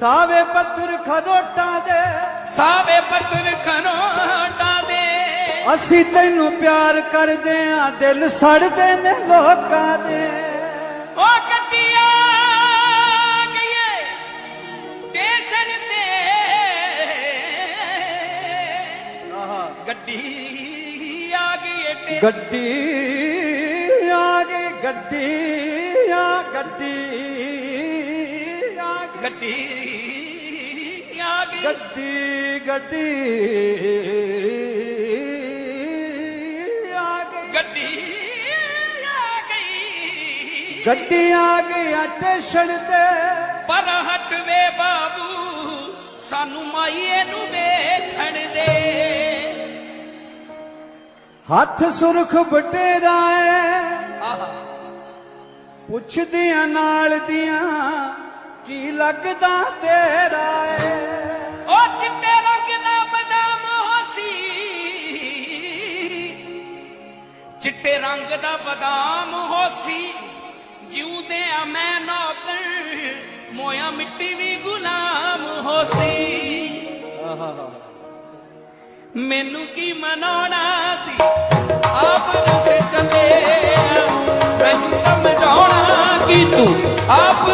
ਸਾਵੇ ਪੱਥਰ ਖਰੋਟਾਂ ਦੇ। ਸਾਵੇ ਪੱਤਰ ਖਨੋਟਾਂ ਦੇ। ਅਸੀਂ ਤੈਨੂੰ ਪਿਆਰ ਕਰਦੇ ਆ ਦਿਲ ਸੜਦੇ ਨੇ ਲੋਕਾਂ ਦੇ। ਉਹ ਗੱਡੀਆਂ ਗਈਏ ਸਟੇਸ਼ਨ ਤੇ। ਗੱਡੀ ਆ ਗਈ ਗੱਡੀ ਆ ਗਈ ਗੱਡੀ ਆ ਗੱਡੀ। ਗੱਡੀ ਆ ਗਈ। ਗੱਡੀ ਗੱਡੀ ਆ ਗਈ। ਗੱਡੀ ਆ ਗਈ। ਗੱਡੀ ਆ ਗਈ ਸਟੇਸ਼ਨ ਤੇ। ਪਰ ਹਟ ਵੇ ਬਾਬੂ ਸਾਨੂੰ ਮਾਈਏ ਨੂੰ ਵੇਖਣ ਦੇ। ਹੱਥ ਸੁਰਖ ਬਟੇਰਾ ਏ ਆਹਾ। ਪੁੱਛਦੀਆਂ ਨਾਲ ਦੀਆਂ ਕੀ ਲੱਗਦਾ ਤੇਰਾ ਏ? ਉਹ ਚਿੱਟੇ ਰੰਗ ਦਾ ਬਦਾਮ ਹੋਸੀ। ਚਿੱਟੇ ਰੰਗ ਦਾ ਬਦਾਮ ਹੋਸੀ। ਜਿਉਂਦੇ ਆ ਮੈਂ ਨੌਕਰ, ਮੋਇਆ ਮਿੱਟੀ ਵੀ ਗੁਲਾਮ ਹੋਸੀ। ਮੈਨੂੰ ਕੀ ਮਨਾਉਣਾ ਸੀ? ਆਪ ਰਸੇ ਚੱਲੇ ਮੈਨੂੰ ਸਮਝਾਉਣਾ ਕਿ ਤੂੰ ਆਪ